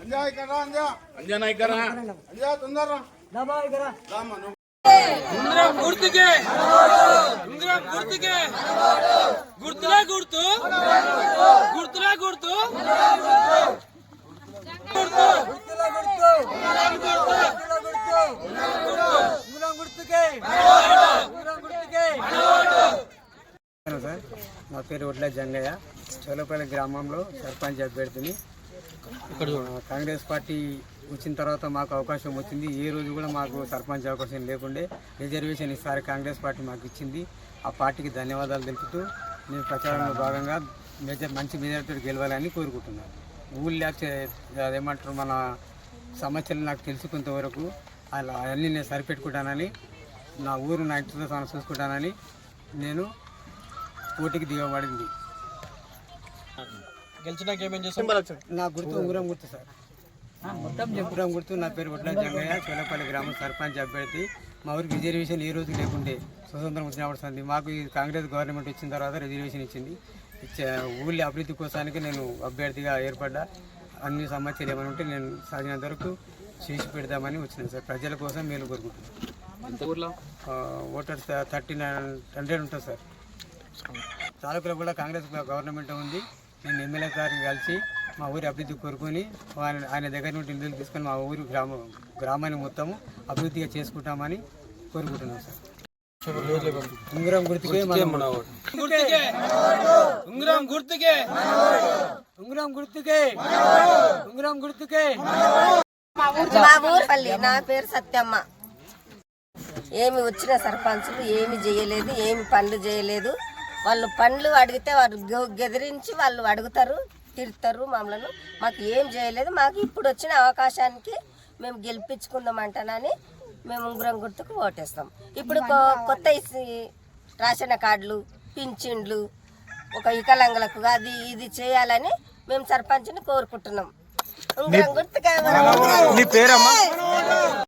అంజా ఇక్కడ రా, అంజా అంజనా ఇక్కడ అంజా తొందర రామ్మా ఉంగరం గుర్తుకే. ఉంగరం గుర్తుకే. గుర్తులే గుర్తు. గుర్తులే గుర్తు. సార్. నా పేరు ఒడ్ల జంగయ్య. చోలపల్లి గ్రామంలో సర్పంచ్ అభ్యర్థిని. కాంగ్రెస్ పార్టీ వచ్చిన తర్వాత మాకు అవకాశం వచ్చింది. ఏ రోజు కూడా మాకు సర్పంచ్ అవకాశం లేకుండే రిజర్వేషన్ ఈసారి కాంగ్రెస్ పార్టీ మాకు ఇచ్చింది. ఆ పార్టీకి ధన్యవాదాలు తెలుపుతూ నేను ప్రచారంలో భాగంగా మెజర్ మంచి మెజార్టీతో గెలవాలని కోరుకుంటున్నాను ఊళ్ళో అదేమంటారు మన సమస్యలు నాకు తెలుసుకున్నంత వరకు అలా అన్నీ నేను సరిపెట్టుకుంటానని నా ఊరు నా ఇంటితో తాను చూసుకుంటానని నేను పోటీకి దిగబడింది. గెలిచినాక ఏమేం చేస్తాం నా గుర్తు ఉంగరం గుర్తు సార్. ఉంగరం గుర్తు నా పేరు ఒడ్ల జంగయ్య చోలపల్లి గ్రామం సర్పంచ్ అభ్యర్థి. మా ఊరికి రిజర్వేషన్ ఏ రోజు లేకుండే స్వతంత్రం వచ్చినప్పుడు మాకు ఈ కాంగ్రెస్ గవర్నమెంట్ వచ్చిన తర్వాత రిజర్వేషన్ ఇచ్చింది. ఇచ్చే ఊళ్ళో అభివృద్ధి కోసానికి నేను అభ్యర్థిగా ఏర్పడ్డా. అన్ని సమస్యలు ఏమైనా ఉంటే నేను సాగినంత వరకు చేసి పెడదామని వచ్చినాను సార్. ప్రజల కోసం మేలు కోరుకుంటున్నాను. ఓటర్స్ థర్టీ నైన్ హండ్రెడ్ ఉంటుంది సార్. తాలూకులో కూడా కాంగ్రెస్ గవర్నమెంట్ ఉంది. నేను ఎమ్మెల్యే గారిని కలిసి మా ఊరి అభివృద్ధి కోరుకొని ఆయన ఆయన దగ్గర నుండి నిధులు తీసుకొని మా ఊరి గ్రామ గ్రామాన్ని మొత్తము అభివృద్ధిగా చేసుకుంటామని కోరుకుంటున్నాను సార్. ఉంగరం గుర్తుకే మనం గుర్తుకే! ఉంగరం గుర్తుకే! ఉంగరం గుర్తుకే! ఉంగరం గుర్తుకే! మా ఊర్పల్లి నా పేరు సత్యమ్మ. ఏమి వచ్చిన సర్పంచులు ఏమి చేయలేదు ఏమి పనులు చేయలేదు. వాళ్ళు పనులు అడిగితే గె- గెదిరించి వాళ్ళు అడుగుతారు తిడతారు మమ్మల్ని. మాకు ఏం చేయలేదు మాకు ఇప్పుడు వచ్చిన అవకాశానికి మేము గెలిపించుకుందామంటానని మేము ఉంగరం గుర్తుకు ఓటేస్తాం. ఇప్పుడు కొత్త రేషన్ కార్డులు పింఛన్లు ఒక వికలాంగులకు అది ఇది చేయాలని మేము సర్పంచ్ని కోరుకుంటున్నాం. ఉంగరం గుర్తుగా